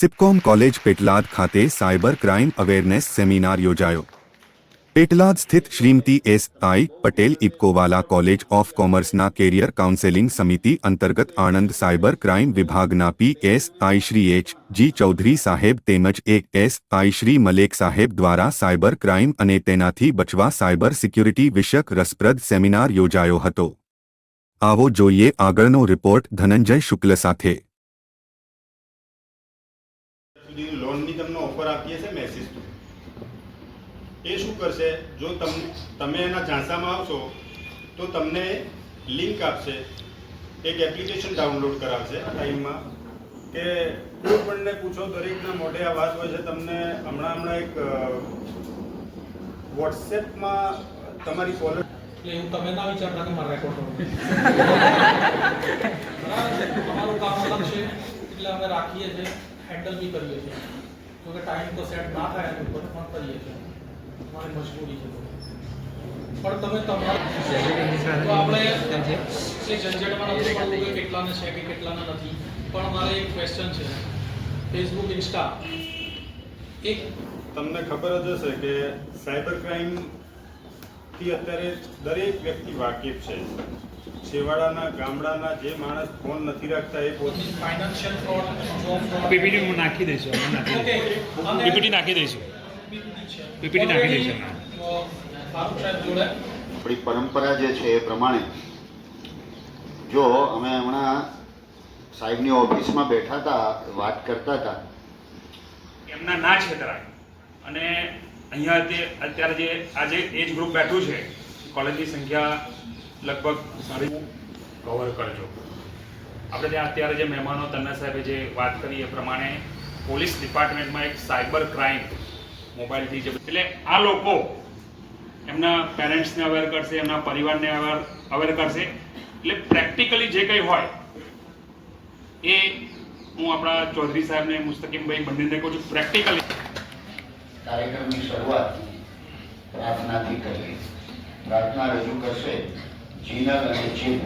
સિપકોમ college Petlad ખાતે cyber crime awareness seminar યોજાયો. પેટલાદ સ્થિત Shrimati S I Patel Ipcowala college of કોમર્સના career counselling સમિતિ અંતર્ગત આણંદ સાયબર ક્રાઇમ વિભાગના P S I Shri H G Chaudhary સાહેબ તેમજ A S I Shri Malek સાહેબ દ્વારા સાયબર ક્રાઇમ અને તેનાથી બચવા સાયબર સિક્યુરિટી વિષયક રસપ્રદ સેમિનાર યોજાયો હતો. આવો જોઈએ આગળનો રિપોર્ટ ધનંજય શુક્લ સાથે. સુધી લોનની તમને ઓફર આપીએ છીએ મેસેજ થ્રુ એ શું કરશે? જો તમને તમે એના ઝાંસામાં આવશો તો તમને લિંક આપશે એક એપ્લિકેશન ડાઉનલોડ કરાવશે આ ટાઈમમાં કે કોઈ પણને પૂછો દરેકના મોઢે આ વાત હોય છે તમને હમણાં હમણાં એક વોટ્સએપમાં તમારી કોલર એટલે એવું તમે ના વિચારતા કે મારા રેકોર્ડ બરાબર તમારું કામ અલગ છે એટલે અમે રાખીએ છીએ. હેન્ડલ બી કરીએ છીએ. તો કે ટાઈમ તો સેટ ના થાય એની ઉપર પણ કરીએ છીએ. અમારી મજબૂરી છે. પણ તમે તમારા આપણે ઝંઝટમાં નથી પડવું છે કે કેટલાના નથી. પણ મારે એક ક્વેશ્ચન છે. ફેસબુક ઇન્સ્ટા એક તમને ખબર જ હશે કે સાયબર ક્રાઇમ થી અત્યારે દરેક વ્યક્તિ વાકેફ છે. છેવાડાના ગામડાના જે માણસ ફોન નથી રાખતા એ પોતે ફાઇનાન્શિયલ ફ્રોડ પીપીટી હું નાખી દઈશું અમે નાખી દઈશું. પીપીટી નાખી દઈશું. આપણી પરંપરા જે છે એ પ્રમાણે જો અમે હમણાં સાહેબની ઓફિસમાં બેઠા હતા વાત કરતા હતા. એમના ના છેતરાય. અને અહીંયા તે અત્યારે જે આજે એજ ગ્રુપ બેઠું છે, કોલેજની સંખ્યા લગભગ સારી કવર કરજો. આપણે ત્યાં અત્યારે જે મહેમાનો તન્ના સાહેબે જે વાત કરી એ પ્રમાણે પોલીસ ડિપાર્ટમેન્ટમાં એક સાયબર ક્રાઇમ મોબાઈલથી જે એટલે આ લોકો એમના પેરેન્ટ્સને અવેર કરશે, એમના પરિવારને અવેર અવેર કરશે. એટલે પ્રેક્ટિકલી જે કંઈ હોય એ હું આપણા ચૌધરી સાહેબને, મુસ્તકીમભાઈ બંનેને કહું છું પ્રેક્ટિકલી કાર્યક્રમની શરૂઆત પ્રાર્થનાથી કરીએ. પ્રાર્થના રજૂ કરશે જીનલ અને ચિન્હ